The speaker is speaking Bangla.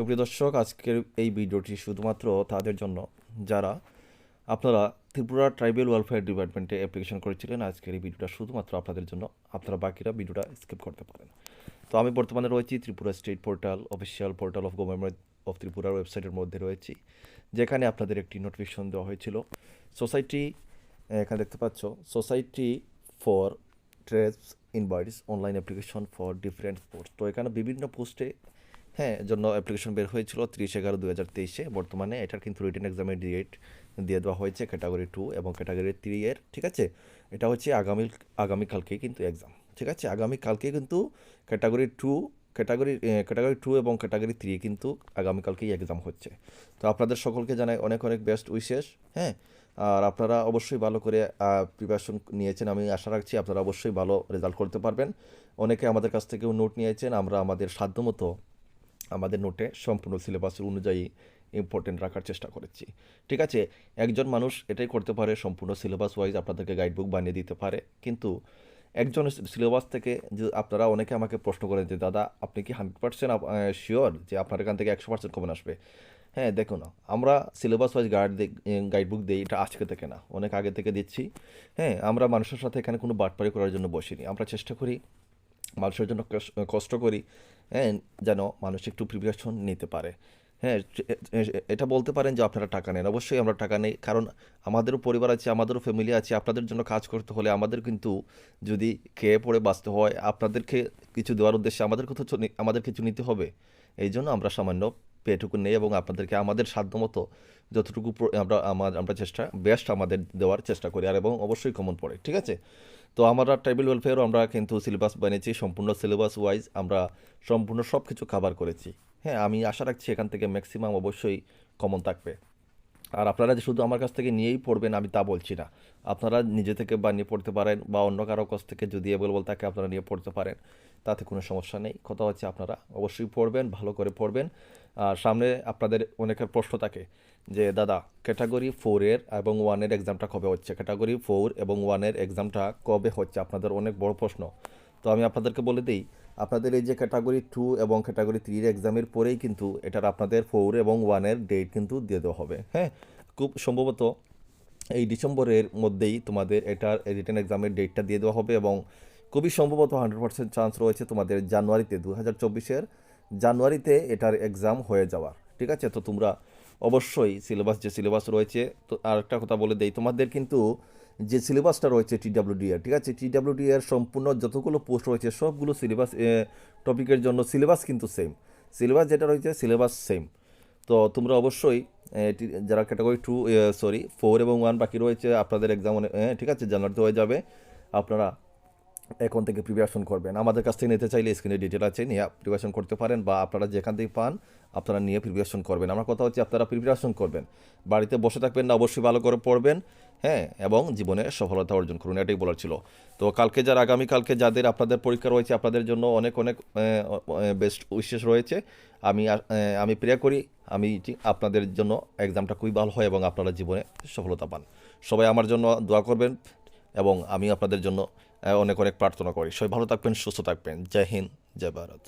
সুপ্রিয় দর্শক, আজকের এই ভিডিওটি শুধুমাত্র তাদের জন্য। যারা আপনারা ত্রিপুরা ট্রাইবেল ওয়েলফেয়ার ডিপার্টমেন্টে অ্যাপ্লিকেশন করেছিলেন, আজকের এই ভিডিওটা শুধুমাত্র আপনাদের জন্য। আপনারা বাকিরা ভিডিওটা স্কিপ করতে পারেন। তো আমি বর্তমানে রয়েছি Tripura state portal, official portal of government of ত্রিপুরার ওয়েবসাইটের মধ্যে রয়েছি, যেখানে আপনাদের একটি নোটিফিকেশন দেওয়া হয়েছিল। সোসাইটি, এখানে দেখতে পাচ্ছ, society for trace invites, online application for different post তো এখানে বিভিন্ন পোস্টে হ্যাঁ জন্য অ্যাপ্লিকেশন বের হয়েছিল তিরিশ এগারো দু হাজার তেইশে। বর্তমানে এটার কিন্তু রিটেন এক্সামের ডেট দিয়ে দেওয়া হয়েছে ক্যাটাগরি টু এবং ক্যাটাগরি থ্রি এর, ঠিক আছে? এটা হচ্ছে আগামী আগামীকালকে কিন্তু এক্সাম ঠিক আছে? আগামীকালকে কিন্তু category two category category two এবং ক্যাটাগরি থ্রি কিন্তু আগামীকালকেই এক্সাম হচ্ছে। তো আপনাদের সকলকে জানাই অনেক অনেক বেস্ট উইশেস হ্যাঁ? আর আপনারা অবশ্যই ভালো করে প্রিপারেশন নিয়েছেন, আমি আশা রাখছি আপনারা অবশ্যই ভালো রেজাল্ট করতে পারবেন। অনেকে আমাদের কাছ থেকেও নোট নিয়েছেন, আমরা আমাদের সাধ্যমতো আমাদের নোটে সম্পূর্ণ সিলেবাসের অনুযায়ী ইম্পর্টেন্ট রাখার চেষ্টা করেছি। ঠিক আছে, একজন মানুষ এটাই করতে পারে, সম্পূর্ণ সিলেবাস ওয়াইজ আপনাদেরকে গাইডবুক বানিয়ে দিতে পারে, কিন্তু একজন সিলেবাস থেকে যে আপনারা অনেকে আমাকে প্রশ্ন করেন যে, দাদা, আপনি কি হান্ড্রেড পার্সেন্ট শিওর যে আপনার এখান থেকে একশো পার্সেন্ট কমন আসবে? হ্যাঁ দেখো না আমরা সিলেবাস ওয়াইজ গাইড গাইডবুক দিই, এটা আজকে থেকে না, অনেক আগে থেকে দিচ্ছি। হ্যাঁ আমরা মানুষের সাথে এখানে কোনো বাটপারি করার জন্য বসিনি, আমরা চেষ্টা করি মানুষের জন্য কষ্ট করি হ্যাঁ যেন মানুষ একটু প্রিপারেশন নিতে পারে। হ্যাঁ এটা বলতে পারেন যে আপনারা টাকা নেন। অবশ্যই আমরা টাকা নেই, কারণ আমাদেরও পরিবার আছে, আমাদেরও ফ্যামিলি আছে, আপনাদের জন্য কাজ করতে হলে আমাদের কিন্তু যদি খেয়ে পড়ে বাঁচতে হয়, আপনাদেরকে কিছু দেওয়ার উদ্দেশ্যে আমাদের কোথাও আমাদের কিছু নিতে হবে। এই জন্য আমরা সামান্য পেটুকু নেই এবং আপনাদেরকে আমাদের সাধ্যমতো যতটুকু আমরা, আমার আমরা চেষ্টা বেস্ট আমাদের দেওয়ার চেষ্টা করি আর এবং অবশ্যই কমন পড়ে, ঠিক আছে? তো আমরা ট্রাইবেল ওয়েলফেয়ারও আমরা কিন্তু সিলেবাস বানিয়েছি, সম্পূর্ণ সিলেবাস ওয়াইজ আমরা সম্পূর্ণ সব কিছু কাভার করেছি। হ্যাঁ আমি আশা রাখছি এখান থেকে ম্যাক্সিমাম অবশ্যই কমন থাকবে। আর আপনারা যে শুধু আমার কাছ থেকে নিয়েই পড়বেন, আমি তা বলছি না। আপনারা নিজে থেকে বা নিয়ে পড়তে পারেন বা অন্য কারও কাছ থেকে যদি অ্যাভেলেবল থাকে, আপনারা নিয়ে পড়তে পারেন। তাতে কোনো সমস্যা নেই। কথা হচ্ছে আপনারা অবশ্যই পড়বেন, ভালো করে পড়বেন। আর সামনে আপনাদের অনেকের প্রশ্ন থাকে যে, দাদা ক্যাটাগরি ফোরের এবং ওয়ানের এক্সামটা কবে হচ্ছে? ক্যাটাগরি ফোর এবং ওয়ানের এক্সামটা কবে হচ্ছে? আপনাদের অনেক বড় প্রশ্ন। তো আমি আপনাদেরকে বলে দিই আপনাদের এই যে ক্যাটাগরি টু এবং ক্যাটাগরি থ্রির এক্সামের পরেই কিন্তু এটার আপনাদের ফোর এবং ওয়ানের ডেট কিন্তু দিয়ে দেওয়া হবে হ্যাঁ? খুব সম্ভবত এই ডিসেম্বরের মধ্যেই তোমাদের এটার রিটার্ন এক্সামের ডেটটা দিয়ে দেওয়া হবে এবং খুবই সম্ভবত হান্ড্রেড পার্সেন্ট চান্স রয়েছে তোমাদের জানুয়ারিতে দু হাজার চব্বিশের জানুয়ারিতে এটার এক্সাম হয়ে যাওয়ার, ঠিক আছে? তো তোমরা অবশ্যই সিলেবাস যে সিলেবাস রয়েছে, তো আর একটা কথা বলে দেই, তোমাদের কিন্তু যে সিলেবাসটা রয়েছে টিডাব্লিউডি এর ঠিক আছে? টিডাব্লিউডি এর সম্পূর্ণ যতগুলো পোস্ট রয়েছে, সবগুলো সিলেবাস টপিকের জন্য সিলেবাস কিন্তু সেম সিলেবাস যেটা রয়েছে, সিলেবাস সেম তো তোমরা অবশ্যই যারা ক্যাটাগরি টু সরি ফোর এবং ওয়ান বাকি রয়েছে, আপনাদের এক্সাম ঠিক আছে? জানুয়ারিতে হয়ে যাবে। আপনারা এখন থেকে প্রিপারেশন করবেন। আমাদের কাছ থেকে নিতে চাইলে স্ক্রিনে ডিটেল আছে, নিয়ে প্রিপারেশন করতে পারেন বা আপনারা যেখান থেকে পান, আপনারা নিয়ে প্রিপারেশন করবেন। আমার কথা হচ্ছে, আপনারা প্রিপারেশন করবেন। বাড়িতে বসে থাকবেন না, অবশ্যই ভালো করে পড়বেন। হ্যাঁ এবং জীবনে সফলতা অর্জন করুন, এটাই বলার ছিল। তো কালকে যারা, আগামীকালকে যাদের আপনাদের পরীক্ষা রয়েছে, আপনাদের জন্য অনেক অনেক বেস্ট উইশেষ রয়েছে। আমি আমি প্রেয়ার করি, আমি আপনাদের জন্য এক্সামটা খুবই ভালো হয় এবং আপনারা জীবনে সফলতা পান। সবাই আমার জন্য দোয়া করবেন এবং আমি আপনাদের জন্য অনেক অনেক প্রার্থনা করি। সবাই ভালো থাকবেন, সুস্থ থাকবেন। জয় হিন্দ, জয় ভারত।